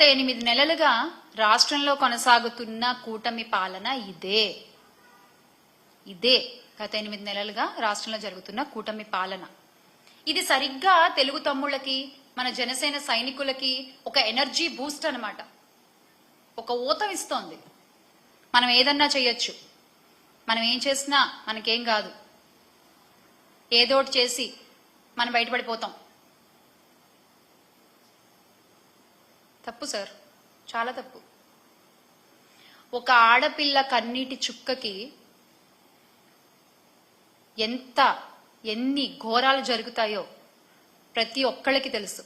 ఎనిమిది నెలలుగా రాష్ట్రంలో కొనసాగుతున్న కూటమి పాలన ఇదే. ఇదే గత ఎనిమిది నెలలుగా రాష్ట్రంలో జరుగుతున్న కూటమి పాలన. ఇది సరిగ్గా తెలుగు తమ్ముళ్ళకి మన జనసేన సైనికులకి ఒక ఎనర్జీ బూస్ట్ అన్నమాట. ఒక ఊతం ఇస్తోంది. మనం ఏదన్నా చేయొచ్చు. మనం ఏం చేసినా మనకేం కాదు. ఏదోటి చేసి మనం బయటపడిపోతాం. తప్పు సార్. చాలా తప్పు. ఒక ఆడపిల్ల కన్నీటి చుక్కకి ఎంత ఎన్ని ఘోరాలు జరుగుతాయో ప్రతి ఒక్కళ్ళకి తెలుసు.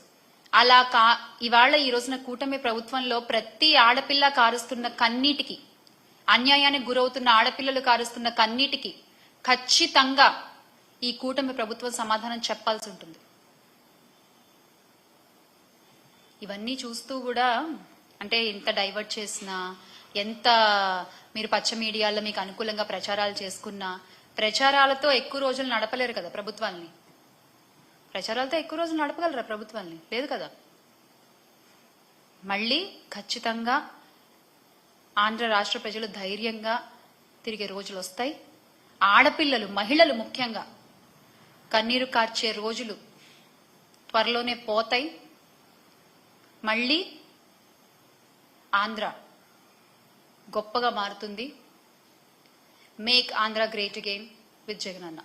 అలా కా ఇవాళ ఈ రోజున కూటమి ప్రభుత్వంలో ప్రతి ఆడపిల్ల కారుస్తున్న కన్నీటికి అన్యాయానికి గురవుతున్న ఆడపిల్లలు కారుస్తున్న కన్నీటికి ఖచ్చితంగా ఈ కూటమి ప్రభుత్వం సమాధానం చెప్పాల్సి ఉంటుంది. ఇవన్నీ చూస్తూ కూడా అంటే ఎంత డైవర్ట్ చేసినా ఎంత మీరు పచ్చ మీడియాలో మీకు అనుకూలంగా ప్రచారాలు చేసుకున్నా ప్రచారాలతో ఎక్కువ రోజులు నడపలేరు కదా ప్రభుత్వాల్ని. ప్రచారాలతో ఎక్కువ రోజులు నడపగలరా ప్రభుత్వాల్ని? లేదు కదా. మళ్ళీ ఖచ్చితంగా ఆంధ్ర రాష్ట్ర ప్రజలు ధైర్యంగా తిరిగే రోజులు వస్తాయి. ఆడపిల్లలు మహిళలు ముఖ్యంగా కన్నీరు కార్చే రోజులు త్వరలోనే పోతాయి. మళ్ళీ ఆంధ్ర గొప్పగా మారుతుంది. Make Andhra great again with Jagan అన్న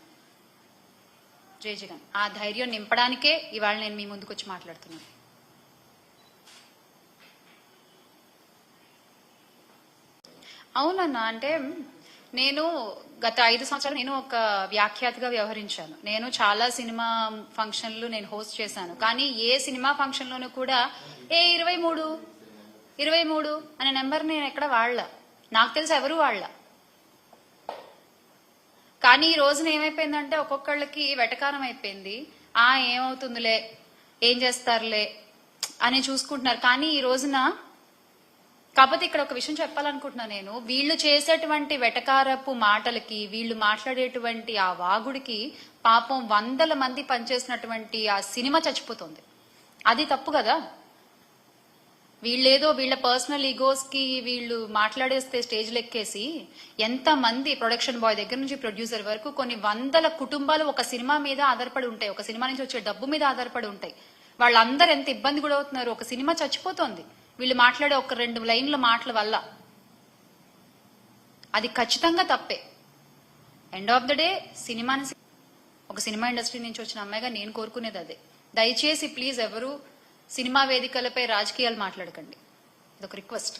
జై జగన్. ఆ ధైర్యం నింపడానికే ఇవాళ నేను మీ ముందుకు వచ్చి మాట్లాడుతున్నాను. అవునన్నా అంటే నేను గత ఐదు సంవత్సరాలు నేను ఒక వ్యాఖ్యాతగా వ్యవహరించాను. నేను చాలా సినిమా ఫంక్షన్లు నేను హోస్ట్ చేశాను. కానీ ఏ సినిమా ఫంక్షన్లోనూ కూడా ఏ ఇరవై మూడు ఇరవై మూడు అనే నెంబర్ నేను ఎక్కడ వాళ్ళ నాకు తెలిసి ఎవరు వాళ్ళ కానీ ఈ రోజున ఏమైపోయిందంటే ఒక్కొక్కళ్ళకి వెటకారం అయిపోయింది. ఆ ఏమవుతుందిలే ఏం చేస్తారులే అని చూసుకుంటున్నారు. కానీ ఈ రోజున కాకపోతే ఇక్కడ ఒక విషయం చెప్పాలనుకుంటున్నా నేను. వీళ్ళు చేసేటువంటి వెటకారపు మాటలకి వీళ్ళు మాట్లాడేటువంటి ఆ వాగుడికి పాపం వందల మంది పనిచేసినటువంటి ఆ సినిమా చచ్చిపోతుంది. అది తప్పు కదా? వీళ్ళేదో వీళ్ళ పర్సనల్ ఈగోస్కి వీళ్ళు మాట్లాడేస్తే స్టేజ్ లెక్కేసి ఎంత మంది ప్రొడక్షన్ బాయ్ దగ్గర నుంచి ప్రొడ్యూసర్ వరకు కొన్ని వందల కుటుంబాలు ఒక సినిమా మీద ఆధారపడి ఉంటాయి. ఒక సినిమా నుంచి వచ్చే డబ్బు మీద ఆధారపడి ఉంటాయి. వాళ్ళందరూ ఎంత ఇబ్బంది కూడా అవుతున్నారు ఒక సినిమా చచ్చిపోతోంది. వీళ్ళు మాట్లాడే ఒక రెండు లైన్ల మాటల వల్ల. అది ఖచ్చితంగా తప్పే. ఎండ్ ఆఫ్ ద డే సినిమాని ఒక సినిమా ఇండస్ట్రీ నుంచి వచ్చిన అమ్మాయిగా నేను కోరుకునేది అదే. దయచేసి ప్లీజ్ ఎవరు సినిమా వేదికలపై రాజకీయాలు మాట్లాడకండి. ఇదొక request.